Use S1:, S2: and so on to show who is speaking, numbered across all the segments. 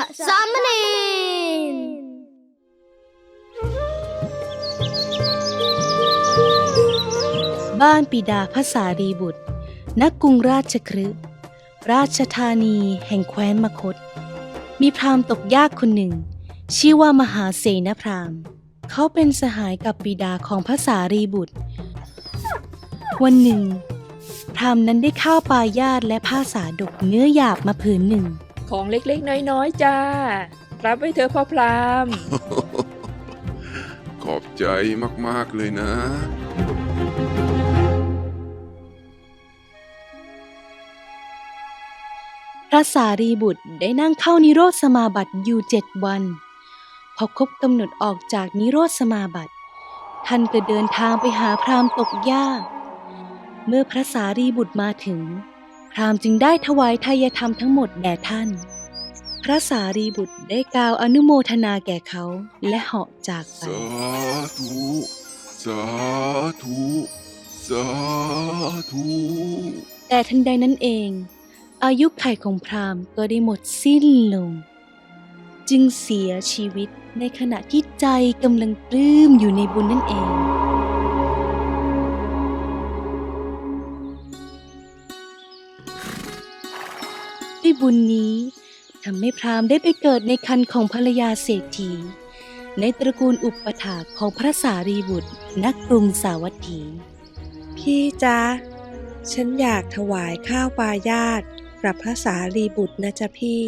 S1: ะสามเณร
S2: บ้านปิดาพระสารีบุตร นักกรุงราชครึราชธานีแห่งแคว้นมคต มีพราหมณ์ตกยากคนหนึ่ง ชื่อว่ามหาเสนพราหมณ์ เขาเป็นสหายกับปิดาของพระสารีบุตร วันหนึ่งพราหมณ์นั้นได้ข้าวปลายาตและผ้าสาดกเนื้อหยาบมาผืนหนึ่ง
S3: ของเล็กๆ น้อยๆ จ้า รับไว้เถอะพ่อพราม
S4: ขอบใจมากๆเลยนะ
S2: พระสารีบุตรได้นั่งเข้านิโรธสมาบัติอยู่เจ็ดวัน พอครบกำหนดออกจากนิโรธสมาบัติ ท่านก็เดินทางไปหาพราหมณ์ตกยากเมื่อพระสารีบุตรมาถึง พราหมณ์จึงได้ถวายทายธรรมทั้งหมดแด่ท่าน พระสารีบุตรได้กล่าวอนุโมทนาแก่เขาและเหาะจากไป
S4: สาธุ สาธุ สาธุ
S2: แต่ทันใดนั้นเอง อายุไขของพราหมณ์ก็ได้หมดสิ้นลง จึงเสียชีวิตในขณะที่ใจกำลังปลื้มอยู่ในบุญนั่นเอง บุญนี้ทำให้พราหมณ์ได้ไปเกิดในคันของภรรยาเศรษฐี ในตระกูลอุปถากของพระสารีบุตรนักกรุงสาวัตถี
S5: พี่จ๊ะ ฉันอยากถวายข้าวปลายาตกับพระสารีบุตรนะจ๊ะพี่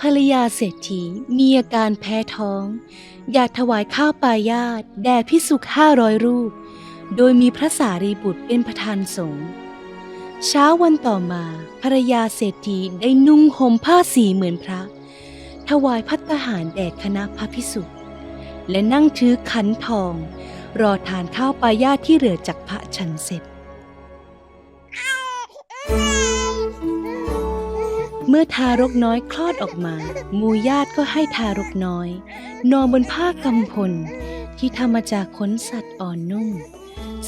S2: ภรรยาเศรษฐีมีอาการแพ้ท้อง อยากถวายข้าวปลายาตแด่พิสุขห้าร้อยรูป โดยมีพระสารีบุตรเป็นประธานสงฆ์ เช้าวันต่อมาภรรยาเศรษฐีได้นุ่งห่มผ้าสีเหมือนพระ ถวายพัตตาหารแด่คณะพระพิสุและนั่งถือขันทอง รอทานข้าวปลายาที่เหลือจากพระฉันเสร็จ เมื่อทารกน้อยคลอดออกมามูญาติก็ให้ทารกน้อย นอนบนผ้ากำพล ที่ทำมาจากขนสัตว์อ่อนนุ่ม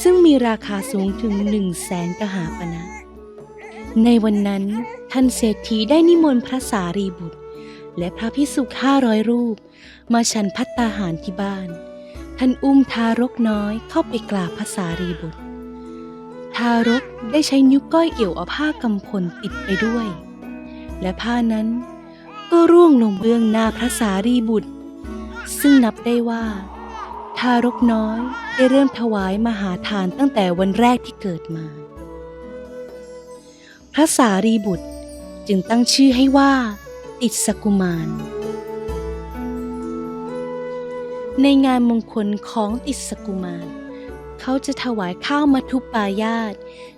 S2: ซึ่งมีราคาสูงถึงหนึ่งแสนกหาปณะ ในวันนั้นท่านเศรษฐีได้นิมนต์พระสารีบุตร และพระพิสุห้าร้อยรูป มาฉันพัตตาหารที่บ้าน ท่านอุ้มทารกน้อยเข้าไปกราบพระสารีบุตร ทารกได้ใช้นิ้วก้อยเอี่ยวเอาผ้ากำพลติดไปด้วย และผ้านั้นก็ร่วงลงเบื้องหน้าพระสารีบุตร ซึ่งนับได้ว่า ทารกน้อยได้เริ่มถวายมหาทานตั้งแต่วันแรกที่เกิดมา พระสารีบุตรจึงตั้งชื่อให้ว่า ติดสกุมาร ในงานมงคลของติดสกุมาร เขาจะถวายข้าวมัทุปายาต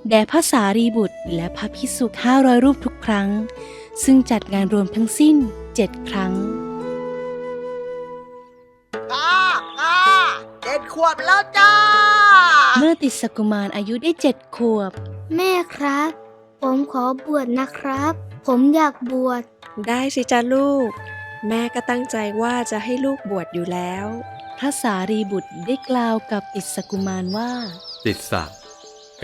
S2: แด่พระสารีบุตรและพระพิสุห้าร้อยรูปทุกครั้ง ซึ่งจัดงานรวมทั้งสิ้นเจ็ดครั้ง
S6: ก้าก้าเจ็ดขวบแล้วจ้า
S2: เมื่อติดสกุมารอายุได้เจ็ดขวบ
S1: แม่ครับ ผมขอบวชนะครับ ผมอยากบวช
S5: ได้สิจ๊ะลูก แม่ก็ตั้งใจว่าจะให้ลูกบวชอยู่แล้ว
S2: พระสารีบุตรได้กล่าวกับติดสกุมารว่า
S7: ติดสะ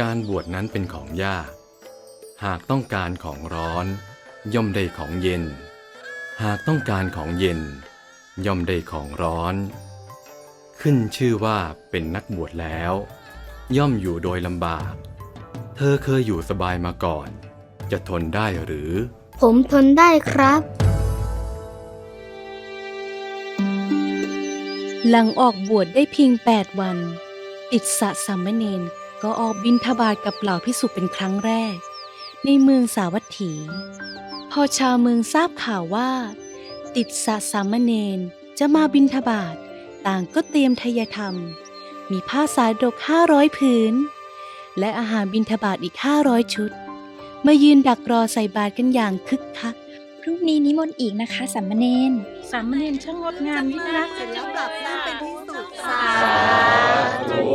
S7: การบวชนั้นเป็นของยาก หากต้องการของร้อน ย่อมได้ของเย็น หากต้องการของเย็น ย่อมได้ของร้อน ขึ้นชื่อว่าเป็นนักบวชแล้ว ย่อมอยู่โดยลำบาก เธอเคยอยู่สบายมาก่อน จะทนได้หรือ
S1: ผมทนได้ครับ
S2: หลังออกบวชได้เพียงแปดวัน ติดสะสามเณรก็ออกบินทบาทกับเหล่าพิสุเป็นครั้งแรก ในเมืองสาวัตถี พอชาวเมืองทราบข่าวว่า ติดสะสามเณรจะมาบินทบาทต่างก็เตรียมทายธรรม มีผ้าสาดกห้าร้อยผืน และอาหารบินทบาทอีกห้าร้อยชุด มายืนดักรอใส่บาตรกันอย่างคึกคัก
S8: พรุ่งนี้นิมนต์อีกนะคะสัมมเนน
S3: สามเณรช่างงดงามยิ่งนัก
S6: เสร็จแล้วกลับบ้านเป็นที่สุด
S4: สาธุ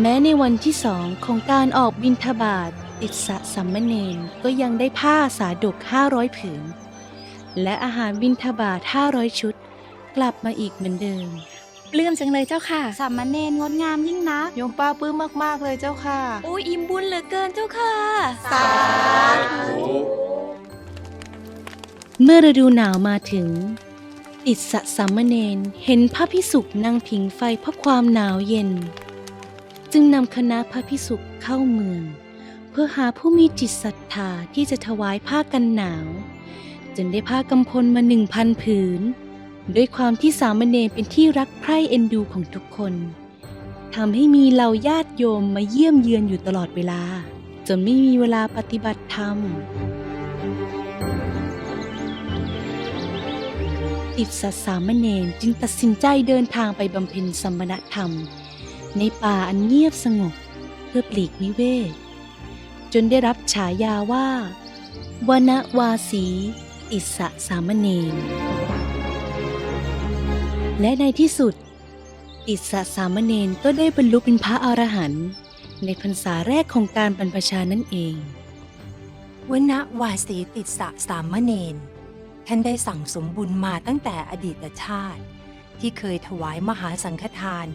S2: แม้ในวันที่สองของการออกบิณฑบาตติดสะสัมมเนนก็ยังได้ผ้าสาดกห้าร้อยผืน และอาหารบิณฑบาตห้าร้อยชุด กลับมาอีกเหมือนเดิม
S8: ปลื้มจังเลยเจ้าค่ะ
S1: สามเณรงดงามยิ่งนัก
S9: โยมป้าปลื้มมาก ๆ เลยเจ้าค่ะ
S8: โอ้ยอิ่มบุญเหลือเกินเจ้าค่ะ
S6: สาธุ
S2: เมื่อฤดูหนาวมาถึง ติดสะสามเณรเห็นพระพิสุกนั่งผิงไฟเพราะความหนาวเย็น จึงนำคณะพระพิสุกเข้าเมือง เพื่อหาผู้มีจิตศรัทธาที่จะถวายผ้ากันหนาวจึงได้ผ้ากำพลมาหนึ่งพันผืน ด้วยความที่สามเณรเป็นที่รักใคร่เอ็นดูของทุกคนทำให้มีเหล่าญาติโยมมาเยี่ยมเยือนอยู่ตลอดเวลา จนไม่มีเวลาปฏิบัติธรรม ติดสัตสามเณรจึงตัดสินใจเดินทางไปบำเพ็ญสมณธรรม ในป่าอันเงียบสงบเพื่อปลีกวิเวกจนได้รับฉายาว่าวนวาสี ติสสะสามเณร และในที่สุด ติสสะสามเณรก็ได้บรรลุเป็นพระอรหันต์ในพรรษาแรกของการบรรพชานั่นเอง
S10: วณวาสีติสสะสามเณรท่านได้สั่งสมบุญมาตั้งแต่อดีตชาติ ที่เคยถวายมหาสังฆทาน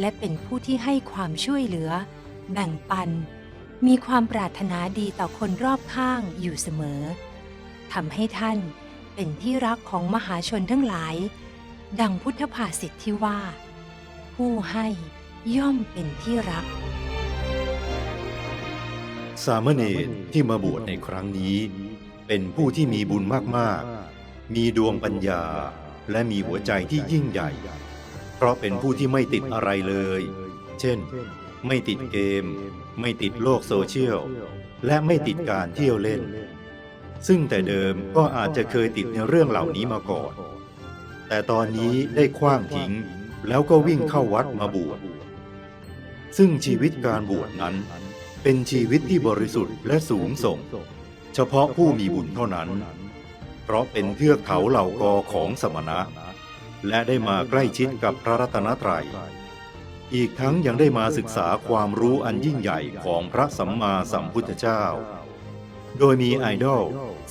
S10: และเป็นผู้ที่ให้ความช่วยเหลือ แบ่งปัน มีความปรารถนาดีต่อคนรอบข้างอยู่เสมอทำให้ท่านเป็นที่รักของมหาชนทั้งหลาย ดังพุทธภาษิตที่ว่า ผู้ให้ย่อมเป็นที่รัก
S11: สามเณรที่มาบวชในครั้งนี้ เป็นผู้ที่มีบุญมากๆ มีดวงปัญญาและมีหัวใจที่ยิ่งใหญ่ เพราะเป็นผู้ที่ไม่ติดอะไรเลย เช่น ไม่ติดเกม ไม่ติดโลกโซเชียล และไม่ติดการเที่ยวเล่น ซึ่งแต่เดิมก็อาจจะเคยติดในเรื่องเหล่านี้มาก่อน แต่ตอนนี้ได้คว้างทิ้ง แล้วก็วิ่งเข้าวัดมาบวชซึ่งชีวิตการบวชนั้น เป็นชีวิตที่บริสุทธิ์และสูงส่ง เฉพาะผู้มีบุญเท่านั้น เพราะเป็นเทือกเขาเหล่ากอของสมณะ และได้มาใกล้ชิดกับพระรัตนตรัย อีกทั้งยังได้มาศึกษาความรู้อันยิ่งใหญ่ของพระสัมมาสัมพุทธเจ้า โดยมีไอดอล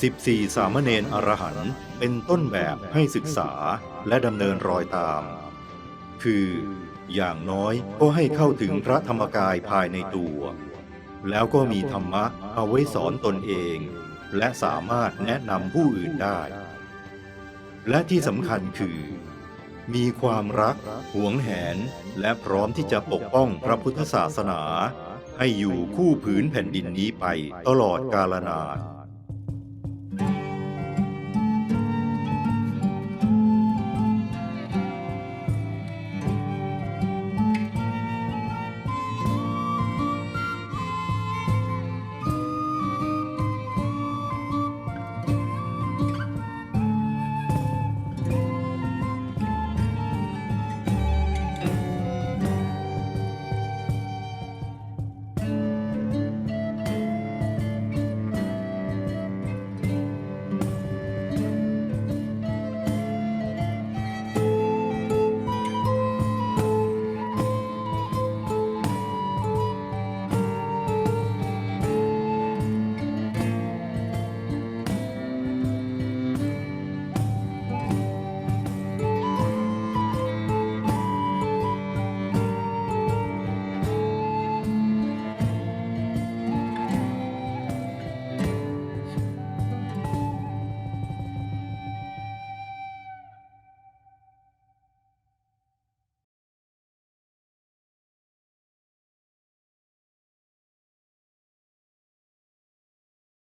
S11: 14 สามเณรอรหันต์ เป็นต้นแบบให้ศึกษาและดำเนินรอยตาม คืออย่างน้อยก็ให้เข้าถึงพระธรรมกายภายในตัว แล้วก็มีธรรมะเอาไว้สอนตนเอง และสามารถแนะนำผู้อื่นได้ และที่สำคัญคือ มีความรัก หวงแหน และพร้อมที่จะปกป้องพระพุทธศาสนา ให้อยู่คู่ผืนแผ่นดินนี้ไปตลอดกาลนาน